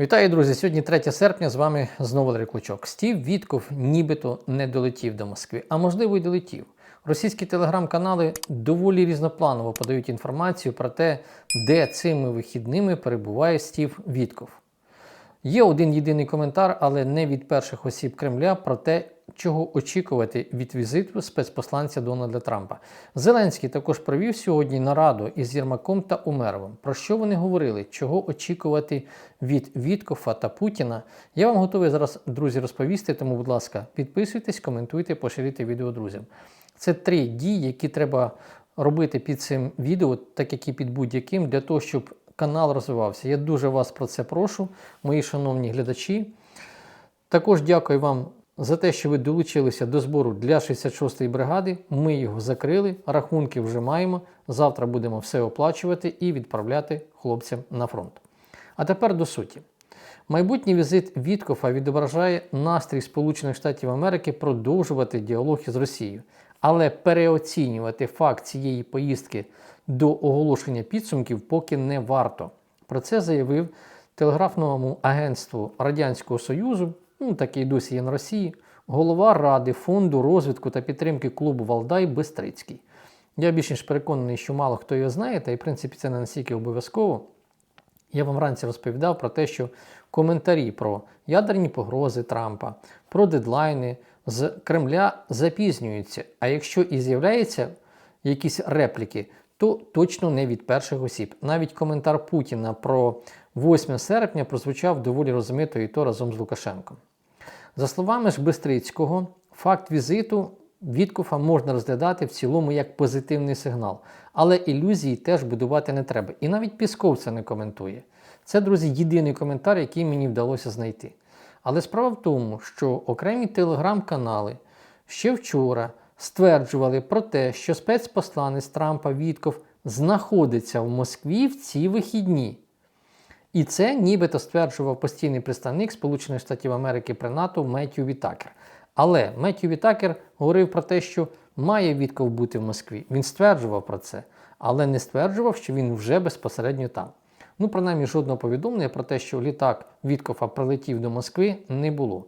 Вітаю, друзі! Сьогодні 3 серпня. З вами знову Валерій Клочок. Стів Вітков нібито не долетів до Москви, а можливо й долетів. Російські телеграм-канали доволі різнопланово подають інформацію про те, де цими вихідними перебуває Стів Вітков. Є один єдиний коментар, але не від перших осіб Кремля про те, чого очікувати від візиту спецпосланця Дональда Трампа. Зеленський також провів сьогодні нараду із Єрмаком та Умеровим. Про що вони говорили, чого очікувати від Віткофа та Путіна. Я вам готовий зараз, друзі, розповісти. Тому, будь ласка, підписуйтесь, коментуйте, поширюйте відео друзям. Це три дії, які треба робити під цим відео, так як і під будь-яким, для того, щоб канал розвивався. Я дуже вас про це прошу, мої шановні глядачі. Також дякую вам за те, що ви долучилися до збору для 66-ї бригади. Ми його закрили, рахунки вже маємо. Завтра будемо все оплачувати і відправляти хлопцям на фронт. А тепер до суті. Майбутній візит Віткофа відображає настрій Сполучених Штатів Америки продовжувати діалог із Росією, але переоцінювати факт цієї поїздки до оголошення підсумків поки не варто. Про це заявив телеграфному агентству Радянського Союзу, ну такий досі є на Росії, голова Ради фонду розвитку та підтримки клубу Валдай Бестрицький. Я більш ніж переконаний, що мало хто його знає, та й в принципі це не настільки обов'язково. Я вам вранці розповідав про те, що коментарі про ядерні погрози Трампа, про дедлайни з Кремля запізнюються. А якщо і з'являються якісь репліки, то точно не від перших осіб. Навіть коментар Путіна про 8 серпня прозвучав доволі розмито і то разом з Лукашенком. За словами ж Бистрицького, факт візиту Віткофа можна розглядати в цілому як позитивний сигнал, але ілюзії теж будувати не треба. І навіть Пісков це не коментує. Це, друзі, єдиний коментар, який мені вдалося знайти. Але справа в тому, що окремі телеграм-канали ще вчора стверджували про те, що спецпосланець Трампа Вітков знаходиться в Москві в ці вихідні. І це нібито стверджував постійний представник Сполучених Штатів Америки при НАТО Меттью Вітакер. Але Меттью Вітакер говорив про те, що має Вітков бути в Москві. Він стверджував про це, але не стверджував, що він вже безпосередньо там. Ну, принаймні, жодного повідомлення про те, що літак Віткофа прилетів до Москви, не було.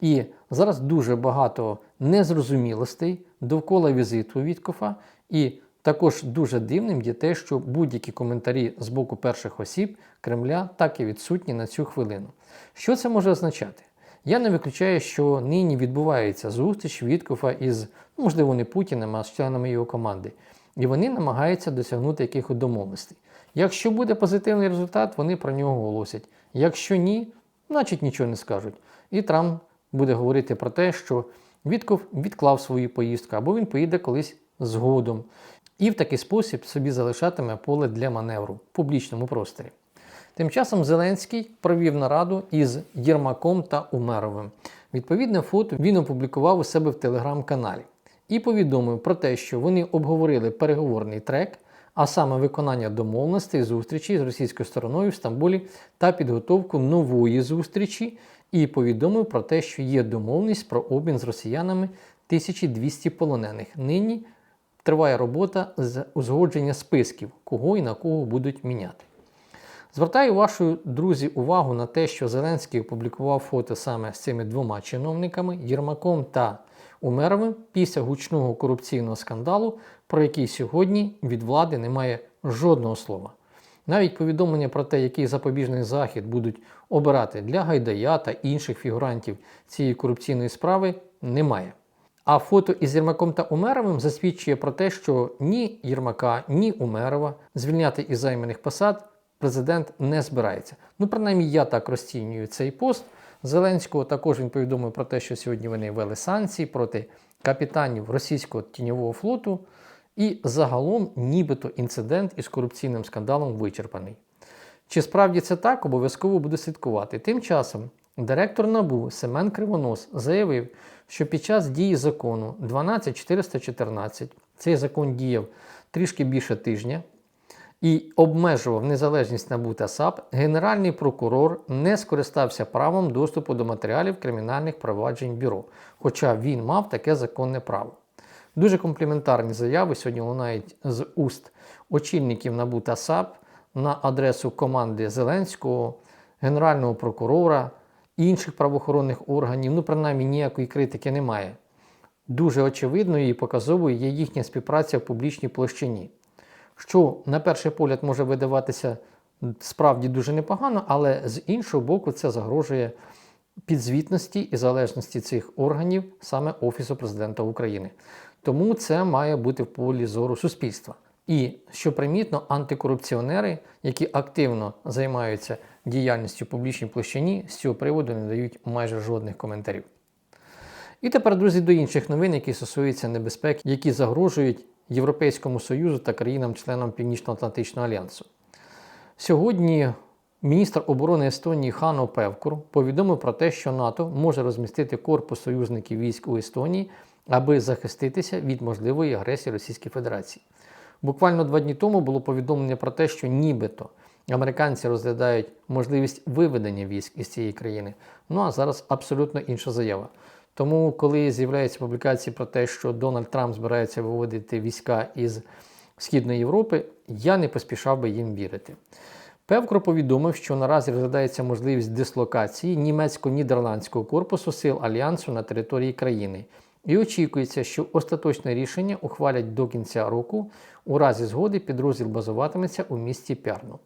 І зараз дуже багато незрозумілостей довкола візиту Віткофа. І також дуже дивним є те, що будь-які коментарі з боку перших осіб Кремля так і відсутні на цю хвилину. Що це може означати? Я не виключаю, що нині відбувається зустріч Віткофа із, ну, можливо, не Путіним, а з членами його команди. І вони намагаються досягнути якихось домовленостей. Якщо буде позитивний результат, вони про нього оголосять. Якщо ні, значить нічого не скажуть. І Трамп буде говорити про те, що Вітков відклав свою поїздку, або він поїде колись згодом. І в такий спосіб собі залишатиме поле для маневру в публічному просторі. Тим часом Зеленський провів нараду із Єрмаком та Умеровим. Відповідне фото він опублікував у себе в телеграм-каналі і повідомив про те, що вони обговорили переговорний трек, а саме виконання домовленостей зустрічі з російською стороною в Стамбулі та підготовку нової зустрічі, і повідомив про те, що є домовленість про обмін з росіянами 1200 полонених. Нині триває робота з узгодження списків, кого і на кого будуть міняти. Звертаю вашу, друзі, увагу на те, що Зеленський опублікував фото саме з цими двома чиновниками Єрмаком та Умеровим після гучного корупційного скандалу, про який сьогодні від влади немає жодного слова. Навіть повідомлення про те, який запобіжний захід будуть обирати для Гайдая та інших фігурантів цієї корупційної справи, немає. А фото із Єрмаком та Умеровим засвідчує про те, що ні Єрмака, ні Умерова звільняти із займаних посад президент не збирається. Ну, принаймні, я так розцінюю цей пост. Зеленського також він повідомив про те, що сьогодні вони ввели санкції проти капітанів російського тіньового флоту. І загалом, нібито інцидент із корупційним скандалом вичерпаний. Чи справді це так, обов'язково буде слідкувати. Тим часом директор НАБУ Семен Кривонос заявив, що під час дії закону 12414 цей закон діяв трішки більше тижня і обмежував незалежність НАБУ та САП, Генеральний прокурор не скористався правом доступу до матеріалів кримінальних проваджень бюро, хоча він мав таке законне право. Дуже компліментарні заяви сьогодні лунають з уст очільників НАБУ та САП на адресу команди Зеленського, Генерального прокурора, інших правоохоронних органів, ну, принаймні ніякої критики немає. Дуже очевидною і показовою є їхня співпраця в публічній площині, що на перший погляд може видаватися справді дуже непогано, але з іншого боку, це загрожує підзвітності і залежності цих органів саме Офісу президента України. Тому це має бути в полі зору суспільства. І що примітно, антикорупціонери, які активно займаються діяльністю в публічній площині, з цього приводу не дають майже жодних коментарів. І тепер, друзі, до інших новин, які стосуються небезпек, які загрожують Європейському Союзу та країнам-членам Північно-Атлантичного альянсу. Сьогодні міністр оборони Естонії Хано Певкур повідомив про те, що НАТО може розмістити корпус союзників військ у Естонії, аби захиститися від можливої агресії Російської Федерації. Буквально два дні тому було повідомлення про те, що нібито американці розглядають можливість виведення військ із цієї країни. Ну а зараз абсолютно інша заява. Тому, коли з'являються публікації про те, що Дональд Трамп збирається виводити війська із Східної Європи, я не поспішав би їм вірити. Певкро повідомив, що наразі розглядається можливість дислокації німецько-нідерландського корпусу сил Альянсу на території країни. І очікується, що остаточне рішення ухвалять до кінця року. У разі згоди підрозділ базуватиметься у місті Пярну.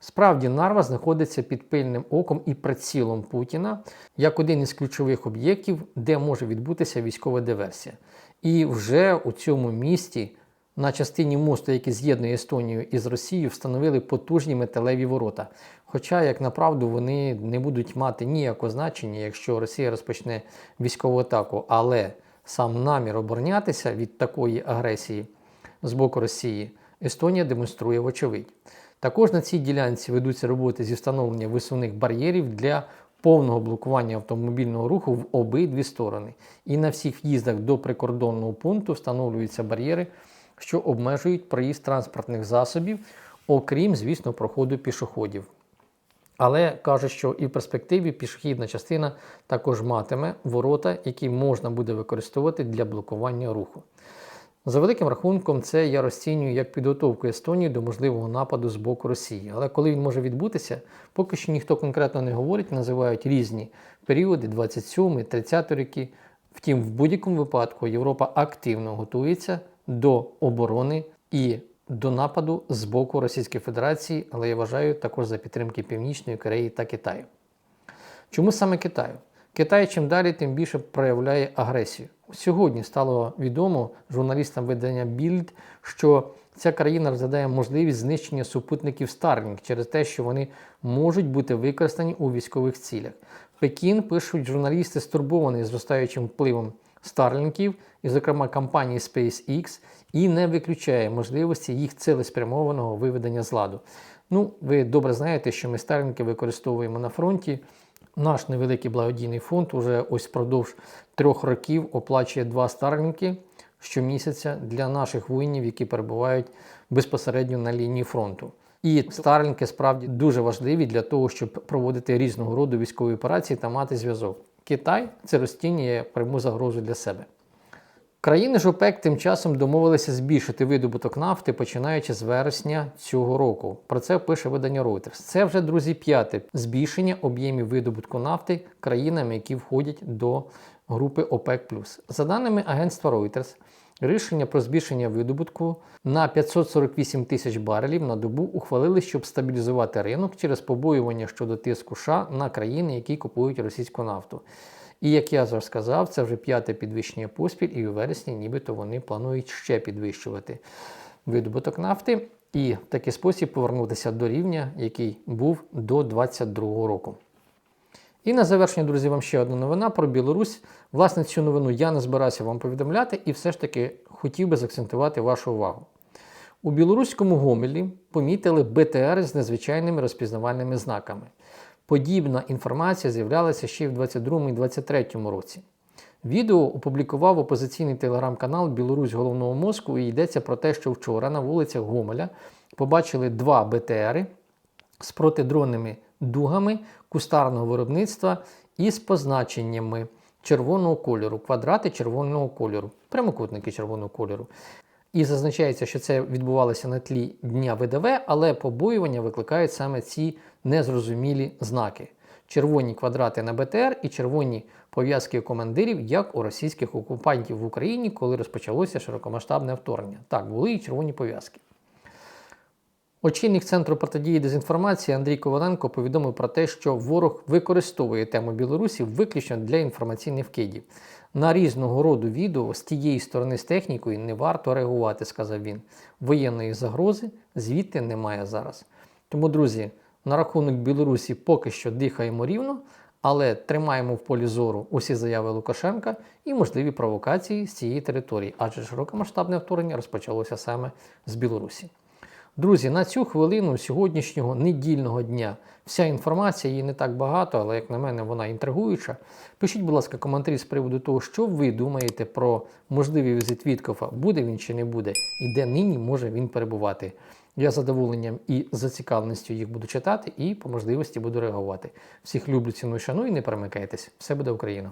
Справді, Нарва знаходиться під пильним оком і прицілом Путіна як один із ключових об'єктів, де може відбутися військова диверсія. І вже у цьому місті на частині мосту, який з'єднує Естонію із Росією, встановили потужні металеві ворота. Хоча, як направду, вони не будуть мати ніякого значення, якщо Росія розпочне військову атаку, але сам намір оборонятися від такої агресії з боку Росії Естонія демонструє вочевидь. Також на цій ділянці ведуться роботи зі встановлення висувних бар'єрів для повного блокування автомобільного руху в обидві сторони. І на всіх в'їздах до прикордонного пункту встановлюються бар'єри, що обмежують проїзд транспортних засобів, окрім, звісно, проходу пішоходів. Але каже, що і в перспективі пішохідна частина також матиме ворота, які можна буде використовувати для блокування руху. За великим рахунком, це я розцінюю як підготовку Естонії до можливого нападу з боку Росії. Але коли він може відбутися, поки що ніхто конкретно не говорить, називають різні періоди 27-30 роки. Втім, в будь-якому випадку Європа активно готується до оборони і до нападу з боку Російської Федерації, але я вважаю також за підтримки Північної Кореї та Китаю. Чому саме Китаю? Китай чим далі, тим більше проявляє агресію. Сьогодні стало відомо журналістам видання Bild, що ця країна розглядає можливість знищення супутників Starlink через те, що вони можуть бути використані у військових цілях. Пекін пишуть журналісти, стурбований зростаючим впливом Старлінків, і, зокрема, компанії SpaceX, і не виключає можливості їх цілеспрямованого виведення з ладу. Ну, ви добре знаєте, що ми Старлінки використовуємо на фронті. Наш невеликий благодійний фонд уже ось впродовж трьох років оплачує два старлінки щомісяця для наших воїнів, які перебувають безпосередньо на лінії фронту. І старлінки справді дуже важливі для того, щоб проводити різного роду військові операції та мати зв'язок. Китай це розцінює пряму загрозу для себе. Країни ж ОПЕК тим часом домовилися збільшити видобуток нафти, починаючи з вересня цього року. Про це пише видання Reuters. Це вже, друзі, п'яте збільшення об'ємів видобутку нафти країнами, які входять до групи ОПЕК. За даними агентства Reuters, рішення про збільшення видобутку на 548 тисяч барелів на добу ухвалили, щоб стабілізувати ринок через побоювання щодо тиску США на країни, які купують російську нафту. І як я вже сказав, це вже п'яте підвищення поспіль, і у вересні нібито вони планують ще підвищувати видобуток нафти і в такий спосіб повернутися до рівня, який був до 2022 року. І на завершення, друзі, вам ще одна новина про Білорусь. Власне, цю новину я не збирався вам повідомляти і все ж таки хотів би заакцентувати вашу увагу. У білоруському Гомелі помітили БТР з незвичайними розпізнавальними знаками. Подібна інформація з'являлася ще в 2022 і 2023 році. Відео опублікував опозиційний телеграм-канал Білорусь головного мозку і йдеться про те, що вчора на вулицях Гомеля побачили два БТРи з протидронними дугами кустарного виробництва із позначеннями червоного кольору, квадрати червоного кольору, прямокутники червоного кольору. І зазначається, що це відбувалося на тлі дня ВДВ, але побоювання викликають саме ці незрозумілі знаки: червоні квадрати на БТР і червоні пов'язки командирів, як у російських окупантів в Україні, коли розпочалося широкомасштабне вторгнення. Так, були і червоні пов'язки. Очільник центру протидії дезінформації Андрій Коваленко повідомив про те, що ворог використовує тему Білорусі виключно для інформаційних вкидів. На різного роду відео з тієї сторони з технікою не варто реагувати, сказав він. Воєнної загрози звідти немає зараз. Тому, друзі, на рахунок Білорусі поки що дихаємо рівно, але тримаємо в полі зору усі заяви Лукашенка і можливі провокації з цієї території, адже широкомасштабне вторгнення розпочалося саме з Білорусі. Друзі, на цю хвилину сьогоднішнього недільного дня вся інформація її не так багато, але як на мене, вона інтригуюча. Пишіть, будь ласка, коментарі з приводу того, що ви думаєте про можливий візит Віткофа, буде він чи не буде, і де нині може він перебувати. Я з задоволенням і зацікавленістю їх буду читати, і по можливості буду реагувати. Всіх люблю, ціную, шаную і не перемикайтесь. Все буде Україна!